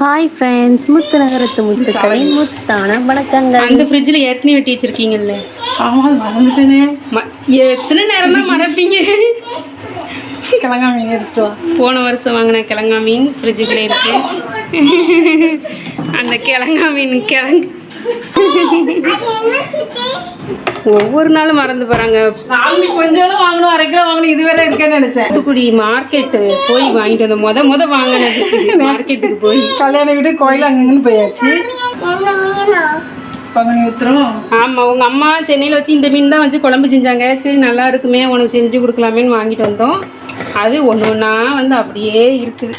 Hi friends முத்து நகரத்து முத்துக்களின் முத்தான வணக்கங்கள். அந்த ஃப்ரிட்ஜில் ஏற்கனவே வெட்டி வச்சிருக்கீங்கல்ல? ஆமாம் மறந்துட்டேனே. ம- எத்தனை நேரம் தான் மறப்பீங்க? கிழங்கா மீன் எடுத்துட்டு வா. போன வருஷம் வாங்கின கிழங்கா மீன் ஃப்ரிட்ஜுக்குள்ளே இருக்கு. அந்த கிழங்கா மீன் கிழங்கு ஒவ்வொரு நாளும் மறந்து நாளைக்கு கொஞ்சம் வாங்கணும் அரை கிலோ வாங்கணும் இது வேற இருக்கேன்னு நினைச்சேன். தூத்துக்குடி மார்க்கெட்டு போய் வாங்கிட்டு வந்தோம் முத முத வாங்கினது மார்க்கெட்டுக்கு போய். கல்யாண வீடு கோயில் அங்கங்கன்னு போயாச்சு. ஆமாம் உங்கள் அம்மா சென்னையில் வச்சு இந்த மீன் தான் வச்சு குழம்பு செஞ்சாங்க. சரி நல்லா இருக்குமே உனக்கு செஞ்சு கொடுக்கலாமேன்னு வாங்கிட்டு வந்தோம். அது ஒன்று ஒன்றா வந்து அப்படியே இருக்குது.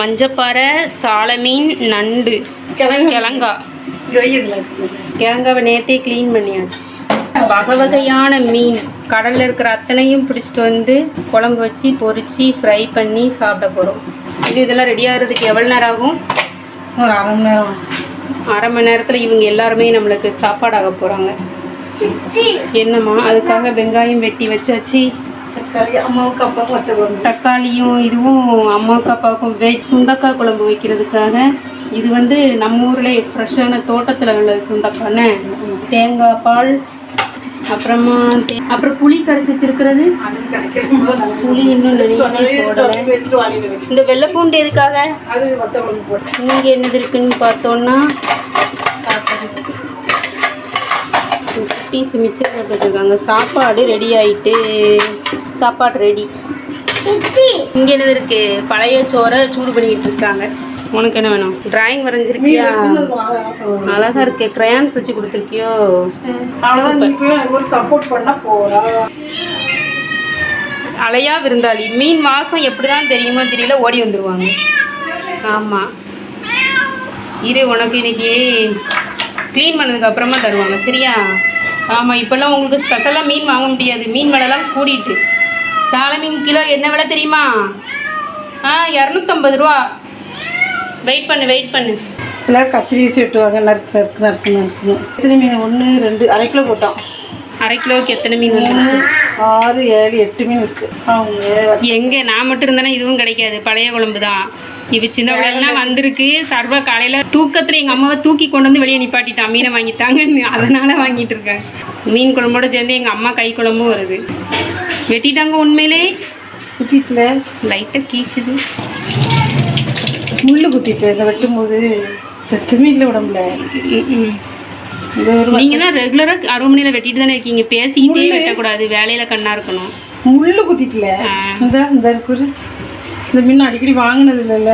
மஞ்சப்பாறை சால மீன் நண்டு. கிழங்கு. கிழங்காவை நேற்றே க்ளீன் பண்ணியாச்சு. வகை வகையான மீன். கடலில் இருக்கிற அத்தனையும் பிடிச்சிட்டு வந்து குழம்பு வச்சு பொரிச்சு ஃப்ரை பண்ணி சாப்பிட போகிறோம் இது இதெல்லாம் ரெடி ஆகிறதுக்கு எவ்வளோ நேரம் ஆகும்? ஒரு அரை மணி நேரம் அரை மணி நேரத்தில் இவங்க எல்லாருமே நம்மளுக்கு சாப்பாடாக போகிறாங்க என்னம்மா அதுக்காக வெங்காயம் வெட்டி வச்சாச்சு. தக்காளி அம்மாவுக்கு அப்பா மொத்த குழம்பு. தக்காளியும் இதுவும் அம்மாவுக்கு அப்பாவுக்கும் வெஜ் சுண்டக்காய் குழம்பு வைக்கிறதுக்காக இது வந்து நம்ம ஊர்லேயே ஃப்ரெஷ்ஷான தோட்டத்தில் உள்ள சுண்டக்காய்னு தேங்காய் பால் அப்புறமா அப்புறம் புளி கரைச்சி வச்சிருக்கிறது. புளி இன்னும் இந்த வெள்ளை பூண்டு எதுக்காக? இங்கே என்னது இருக்குன்னு பார்த்தோன்னா பீஸ் மிச்சர் போட்டு வச்சுருக்காங்க. சாப்பாடு ரெடி ஆயிட்டு சாப்பாடு ரெடி இங்கே என்னது இருக்கு? பழைய சோறை சூடு பண்ணிக்கிட்டு இருக்காங்க. உனக்கு என்ன வேணும்? டிராயிங் வரைஞ்சிருக்கியா? அழகா இருக்கு. கிரையான்ஸ் வச்சு கொடுத்துருக்கியோ? அலையா விருந்தாளி. மீன் வாசம் எப்படி தான் தெரியுமோ தெரியல ஓடி வந்துடுவாங்க ஆமாம் இரு உனக்கு இன்னைக்கு க்ளீன் பண்ணதுக்கு அப்புறமா தருவாங்க. சரியா? ஆமாம் இப்போல்லாம் உங்களுக்கு ஸ்பெஷலாக மீன் வாங்க முடியாது. மீன் விலைலாம் கூடிட்டு. சாலை மீன் கிலோ என்ன விலை தெரியுமா? ஆ இரநூத்தம்பது ரூபா. வெயிட் பண்ணு வெயிட் பண்ணு. சிலர் கத்திரி வெட்டுவாங்க. நறுக்கு நறுக்கு நறுக்கு நறுக்குன்னு. எத்தனை மீன்? ஒன்று ரெண்டு. அரை கிலோ போட்டோம் அரை கிலோவுக்கு எத்தனை மீன் வந்துருக்கு ஆறு ஏழு எட்டு மீன் இருக்கு. அவங்க எங்கே? நான் மட்டும் இருந்தேன்னா இதுவும் கிடைக்காது. பழைய குழம்பு தான். இவ சின்ன பிள்ளைலாம் வந்திருக்கு. சர்வா காலையில் தூக்கத்தில் எங்கள் அம்மாவை தூக்கி கொண்டு வந்து வெளியே நிப்பாட்டிட்டான். மீனை வாங்கிட்டாங்கன்னு. அதனால வாங்கிட்டு இருக்கேன். மீன் குழம்போட சேர்ந்து எங்கள் அம்மா கை குழம்பும் வருது. வெட்டிட்டாங்க உண்மையிலே. லைட்டாக கீச்சுது. முள்ளு குத்திட்டு இந்த வெட்டும்போது ரத்தமே இல்லை உடம்புல. ஒரு நீங்களாம் ரெகுலராக அரை மணியில் வெட்டிட்டு தானே இருக்கீங்க. பேசிக்கிட்டே வெட்டக்கூடாது. வேலையில் கண்ணா இருக்கணும். முள்ளு குத்திட்டுல. இந்த இந்த இருக்கு இந்த மீன் அடிக்கடி வாங்கினது இல்லைல்ல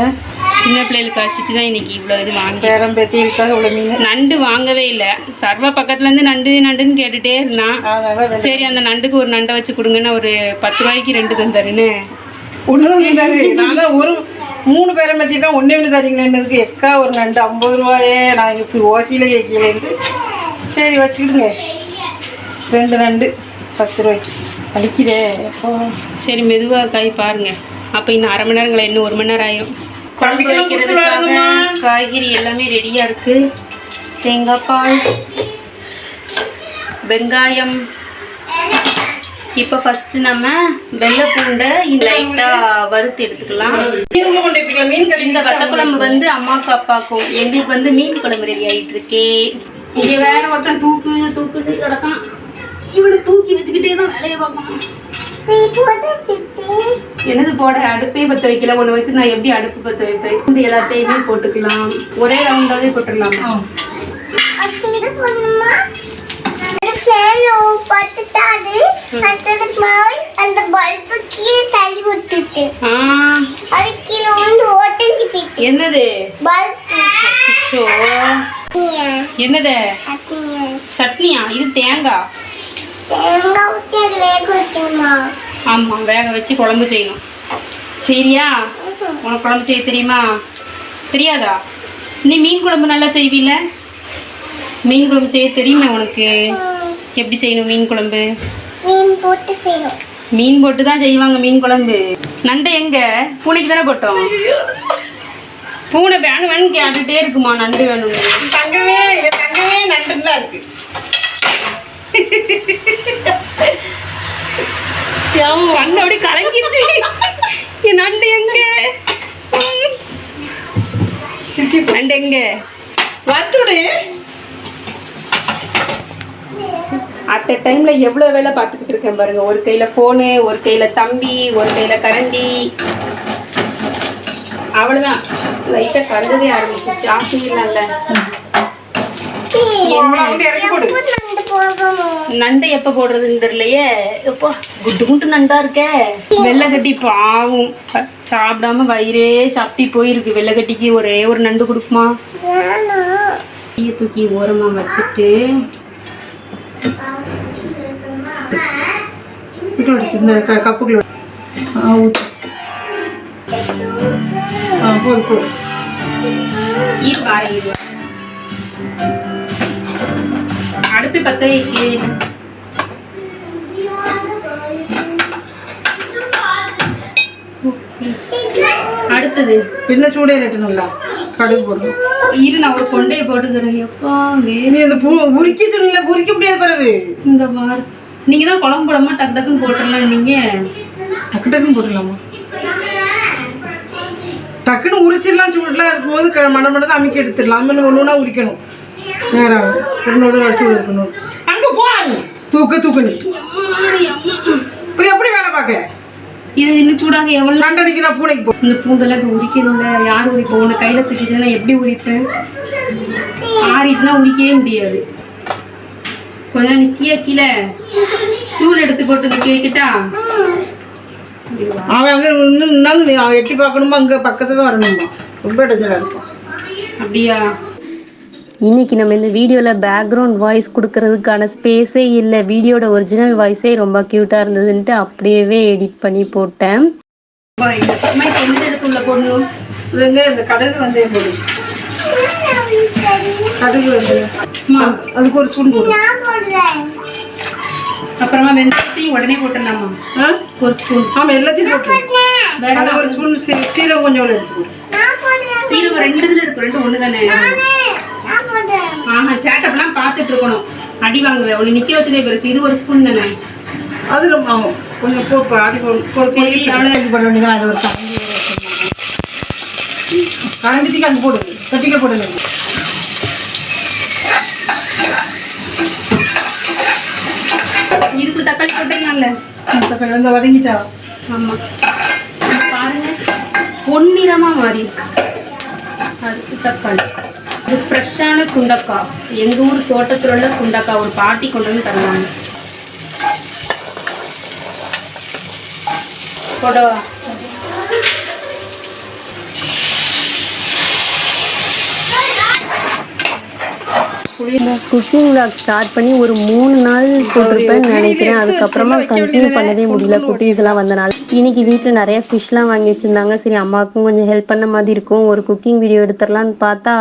சின்ன பிள்ளைகளுக்கு அடிச்சிட்டு தான் இன்னைக்கு இவ்வளோ இது வாங்கி. பேரம் பேத்திகளுக்காக இவ்வளோ மீன். நண்டு வாங்கவே இல்லை. சர்வா பக்கத்துலேருந்து நண்டு நண்டுன்னு கேட்டுட்டே இருந்தான். சரி அந்த நண்டுக்கு ஒரு நண்டை வச்சு கொடுங்கன்னு ஒரு பத்து ரூபாய்க்கு ரெண்டு தந்தாருன்னு. ஒன்று தான் ஒரு மூணு பேரை மத்திக்கா ஒன்றே ஒன்று தரீங்களேன்னு எக்கா ஒரு நண்டு ஐம்பது ரூபாயே. நான் இப்படி ஓசியில் கேட்கலன்ட்டு. சரி வச்சுக்கிடுங்க. ரெண்டு நண்டு பத்து ரூபாய்க்கு. அடிக்கிறே எப்போ சரி மெதுவாக காய் பாருங்க. அப்போ இன்னும் அரை மணி நேரங்களா? இன்னும் ஒரு மணி நேரம் ஆயிரும். குழம்பு வைக்கிறதுக்காக காய்கறி எல்லாமே ரெடியாக இருக்கு. தேங்காய் பால் வெங்காயம் இப்போ ஃபர்ஸ்ட் நம்ம வெள்ளை பூண்டை லைட்டாக வறுத்து எடுத்துக்கலாம். இந்த வத்தக்குழம்பு வந்து அம்மாவுக்கும் அப்பாவுக்கும் எங்களுக்கு வந்து மீன் குழம்பு ரெடி ஆகிட்டு இருக்கே இங்கே வேற ஒருத்தன் தூக்கு தூக்குட்டு கிடக்கான். இவனை தூக்கி வச்சுக்கிட்டே தான் வேலையை பார்க்கணும். என்னது போட அடுப்பே பற்ற வைக்கல. ஒன்று வச்சு நான் எப்படி அடுப்பு பற்ற வைப்பேன்? இந்த எல்லாத்தையுமே போட்டுக்கலாம். ஒரே ரவுண்டாகவே போட்டுடலாமா? அந்த பல்பு கீழே தள்ளி விட்டுட்டு. ஆ. அது கீழே வந்து உடஞ்சி போயிட்டு. என்னது? பல்பு என்னது? சட்னியா? இது தேங்காய் தேங்காய் ஊற்றி அது வேக வச்சுமா ஆமாம் வேக வச்சு குழம்பு செய்யணும். சரியா? உனக்கு குழம்பு செய்ய தெரியுமா? தெரியாதா? நீ மீன் குழம்பு நல்லா செய்வீல மீன் குழம்பு செய்ய தெரியுமா உனக்கு? எப்படி செய்யணும் மீன் குழம்பு? மீன் போட்டு செய்யணும். மீன் போட்டு தான் செய்வாங்க மீன் குழம்பு. நண்டை எங்க? பூனைக்கு தானே போட்டோம். பூனை வேணும் வேணும் கேட்டுட்டே இருக்குமா நண்டு வேணும்னு? தங்கமே தங்கமே தான் இருக்கு. கண்ணு அப்படியே கலங்கிருச்சு என் நண்டு எங்க? நண்டு எங்க? வத்துடு அட் அ டைம்ல எவ்வளவு வேலை பார்த்துக்கிட்டு இருக்கேன் பாருங்க. ஒரு கையில போனு ஒரு கையில தம்பி ஒரு கையில கரண்டி. அவ்வளவுதான். லைட்டா கலந்ததே ஆரம்பிச்சிச்சு ஆசையில்ல அவ்வளோ வந்து இறக்கி போடு நண்டு எப்ப போடுறதுன்னு தெரியலையே. எப்போ குட்டு குண்டு நண்டா இருக்கே? வெள்ளைக்கட்டி பாவும். சாப்பிடாம வயிறே சப்பி போயிருக்கு. வெள்ளைக்கட்டிக்கு ஒரே ஒரு நண்டு கொடுக்குமா? தூக்கி ஓரமா வச்சுட்டு இந்த போதும் ஈர் வார ஈர் வார. அடுப்பு பத்த வைக்கு அடுத்தது. என்ன சூடே ரெட்டணும்டா கடுகு போடணும் இரு நான் ஒரு கொண்டையை போட்டுக்கிறேன். எப்பா வே நீ அந்த பூ உரிக்க சொன்னீங்க உரிக்க முடியாது பிறகு. இந்த வார் நீங்க தான் குழம்பு போடாம டக்கு டக்குன்னு போட்டுடலாம் நீங்க. டக்கு டக்குன்னு போட்டுடலாமா டக்குன்னு உரிச்சிடலாம் சூடெலாம் இருக்கும்போது மட மடன்னு அமைக்க எடுத்துடலாம். இன்னும் ஒன்று ஒன்றா உரிக்கணும். நேரம் ரெண்டு சூடு இருக்கணும் அங்கே போ நீ. தூக்க தூக்கணும் இப்படி எப்படி வேலை பார்க்க? இது இன்னும் சூடாக எவ்வளவு? நண்டடிக்கு நான் பூனைக்கு போ. இந்த பூண்டெல்லாம் இப்படி உரிக்கணும்ல. யார் உரிப்போம் உன்னை கையில தூக்கிட்டு நான் எப்படி உரிப்பேன் ஆறிட்டுனா உரிக்கவே முடியாது. கொஞ்சம் நிக்கிய கீழே. ஸ்டூல் எடுத்து போட்டு நிக்க வைக்கிட்டா அவன் அங்கே இன்னும் நின்னாலும் அவன் எட்டி பார்க்கணுமா? அங்கே பக்கத்துல தான் வரணுமா? ரொம்ப இடைஞ்சலாக இருக்கும். அப்படியா? இன்னைக்கு நம்ம இந்த வீடியோவில் பேக்ரவுண்ட் வாய்ஸ் கொடுக்கறதுக்கான ஸ்பேஸே இல்லை. வீடியோட ஒரிஜினல் வாய்ஸே ரொம்ப க்யூட்டாக இருந்ததுன்ட்டு அப்படியே எடிட் பண்ணி போட்டேன். இந்த இடத்துல கடுகு வந்து கடுகு வந்து. அதுக்கு ஒரு ஸ்பூன் அப்புறமா வெந்தயத்தையும் உடனே போட்டுடலாமா? ஒரு ஸ்பூன். ஆமாம் எல்லாத்தையும் போட்டு. அது ஒரு ஸ்பூன் சீரகம் கொஞ்சம் எடுத்துக்கோ. நான் போடுறேன். சீரகம் ரெண்டு இதுல இருக்கு ரெண்டு ஒண்ணு தானே ஆஹா சேட்டப்லாம் பார்த்துட்டு இருக்கணும் அடி வாங்குவேன். உன்னை நிக்க வச்சதே பெருசு. இது ஒரு ஸ்பூன் தானே? அது ரொம்ப ஆமாம் கொஞ்சம் போ சரி, பொடி வேண்டியதான் அது ஒரு. கரண்டிக்கு அங்கே போடு. கட்டிக்க போடுங்க இதுக்கு தக்காளி போட்டுக்கலாம்ல. தக்காளி வந்து வதங்கிட்டா? ஆமா. இது பாருங்க. பொன்னிறமா மாறி. அதுக்கு தக்காளி. இது ஃப்ரெஷ்ஷான சுண்டக்காய் எங்க ஊர் தோட்டத்தில் உள்ள சுண்டக்காய் ஒரு பாட்டி கொண்டு வந்து தருவாங்க. போடவா? குக்கிங் vlog ஸ்டார்ட் பண்ணி ஒரு மூணு நாள் போட்டிருப்பேன்னு நினைக்கிறேன். அதுக்கப்புறமா கண்டினியூ பண்ணவே முடியல குட்டீஸ் எல்லாம் வந்தனால. இன்னைக்கு வீட்டில் நிறைய ஃபிஷ்லாம் வாங்கி வச்சிருந்தாங்க. சரி அம்மாவுக்கும் கொஞ்சம் ஹெல்ப் பண்ண மாதிரி இருக்கும். ஒரு குக்கிங் வீடியோ எடுத்துடலான்னு பார்த்தா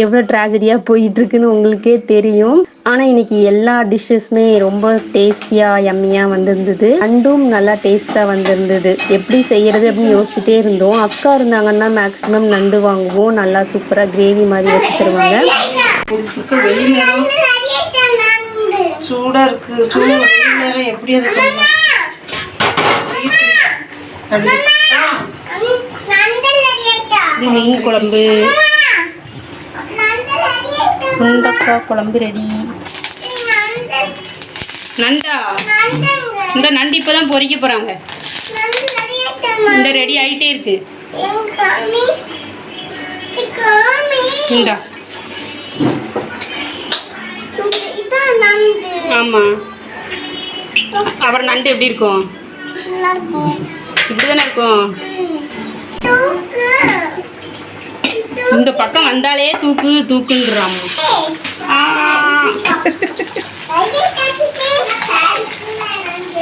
எவ்வளோ ட்ராஜடியாக போயிட்டு இருக்குன்னு உங்களுக்கே தெரியும். ஆனால் இன்னைக்கு எல்லா டிஷ்ஷஸுமே ரொம்ப டேஸ்டியாக யம்மியாக வந்திருந்தது. அண்டும் நல்லா டேஸ்ட்டாக வந்திருந்தது. எப்படி செய்யறது அப்படின்னு யோசிச்சுட்டே இருந்தோம். அக்கா இருந்தாங்கன்னா மேக்ஸிமம் நண்டு வாங்குவோம். நல்லா சூப்பராக கிரேவி மாதிரி வச்சு தருவாங்க. சூடாக இருக்கு. சூடு நேரம் எப்படி அது மீன் குழம்பு. சுண்டக்காய் குழம்பு ரெடி நண்டா? இந்த நண்டு இப்பதான் தான் போறாங்க. போகிறாங்க இந்த ரெடி ஆயிட்டே இருக்கு. இந்தா நண்டு ஆமா. அப்புறம் நண்டு எப்படி இருக்கும்? இப்படி இருக்கும் இப்படிதானே இருக்கும். இந்த பக்கம் வந்தாலே தூக்கு தூக்குன்றாங்க. ஆ,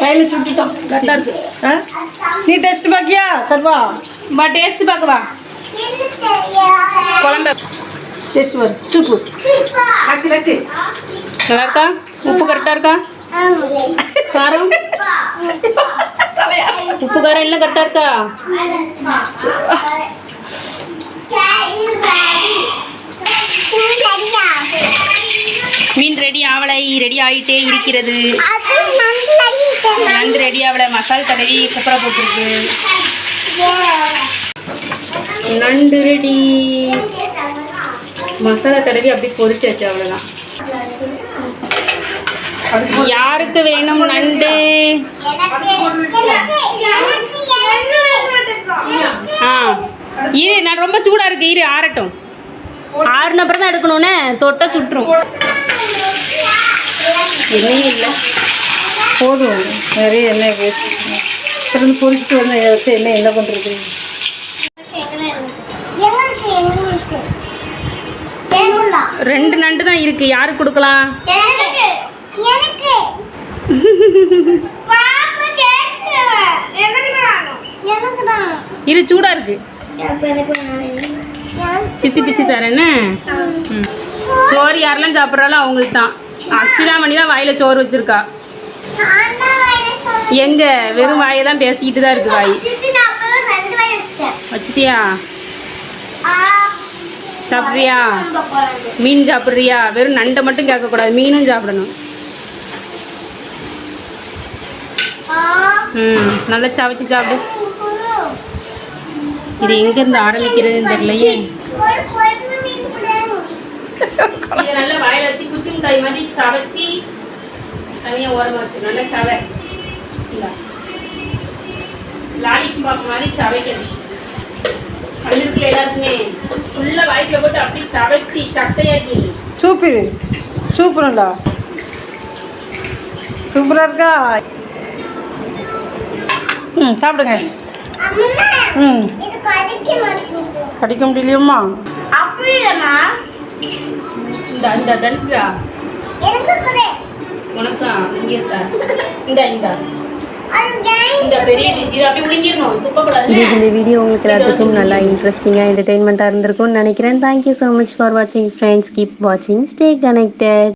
கையில சுட்டுட்டோம். கரெக்டா இருக்கு? நீ டெஸ்ட் பாக்கியா சர்வா? பா டேஸ்ட் பார்க்கவா குழம்பு. டெஸ்ட் வரு சூப்பு லக்கு லக்கு நல்லா இருக்கா? உப்பு கரெக்டா இருக்கா? காரம்? உப்பு காரம் எல்லாம் கரெக்டா இருக்கா? மீன் ரெடி ஆவலை ரெடி ஆகிட்டே இருக்கிறது. நண்டு ரெடி ஆவலை மசால் தடவி குப்பரை போட்டிருக்கு. நண்டு ரெடி. மசாலா தடவி அப்படியே பொரிச்சாச்சு அவ்வளோதான் யாருக்கு வேணும் நண்டு ஆ இரு நான் ரொம்ப சூடா இருக்கு. இரு ஆறட்டும். ஆறுன அப்புறம் தான் எடுக்கணும்னே தொட்டா சுட்டுரும். எண்ணெயே இல்லை. போதும். நிறைய எண்ணெய் திறந்து பொரிச்சிட்டு வந்து வச்சு என்ன என்ன பண்ணுறது ரெண்டு நண்டு தான் இருக்கு. யாருக்கு கொடுக்கலாம்? இரு சூடா இருக்கு. சித்தி பிச்சு தரேன்னு. சோறு யாரெல்லாம் சாப்பிட்றாலோ அவங்களுக்கு தான் அக்ஷிதாமணி தான் வாயில சோறு வச்சிருக்கா. எங்க? வெறும் வாயை தான் பேசிக்கிட்டு தான் இருக்கு வாய். வச்சிட்டியா? சாப்பிட்றியா? மீன் சாப்பிட்றியா? வெறும் நண்டை மட்டும் கேட்கக்கூடாது. மீனும் சாப்பிடணும். ம் நல்லா சவைச்சு சாப்பிடு. இது எங்கேருந்து ஆரம்பிக்கிறதுன்னு தெரியலையே. நல்லா வாயில வச்சு குச்சி மிட்டாய் மாதிரி சவைச்சி தனியாக ஓரமாக வச்சு நல்லா சவை. லாலிபாப் மாதிரி சவைக்கணும். கண்ணுக்கு எல்லாருக்குமே ஃபுல்லாக வாய்க்கில் போட்டு அப்படி சவைச்சி சக்கையாக்கி சூப்பு சூப்பருண்டா சூப்பராக இருக்கா? ம் சாப்பிடுங்க. ம். இது கடிக்க முடியலையம்மா. அப்படி இல்லைம்மா இந்த இந்த கூட உனக்கா இங்கே இருக்கா? இந்த இந்த. வீடியோ உங்களுக்கு எல்லாத்துக்கும் நல்லா இன்ட்ரெஸ்டிங்காக என்டர்டெயின்மெண்ட்டாக இருந்திருக்கும்னு நினைக்கிறேன். தேங்க்யூ ஸோ மச் ஃபார் வாட்சிங் ஃப்ரெண்ட்ஸ் கீப் வாட்சிங் ஸ்டே கனெக்டட்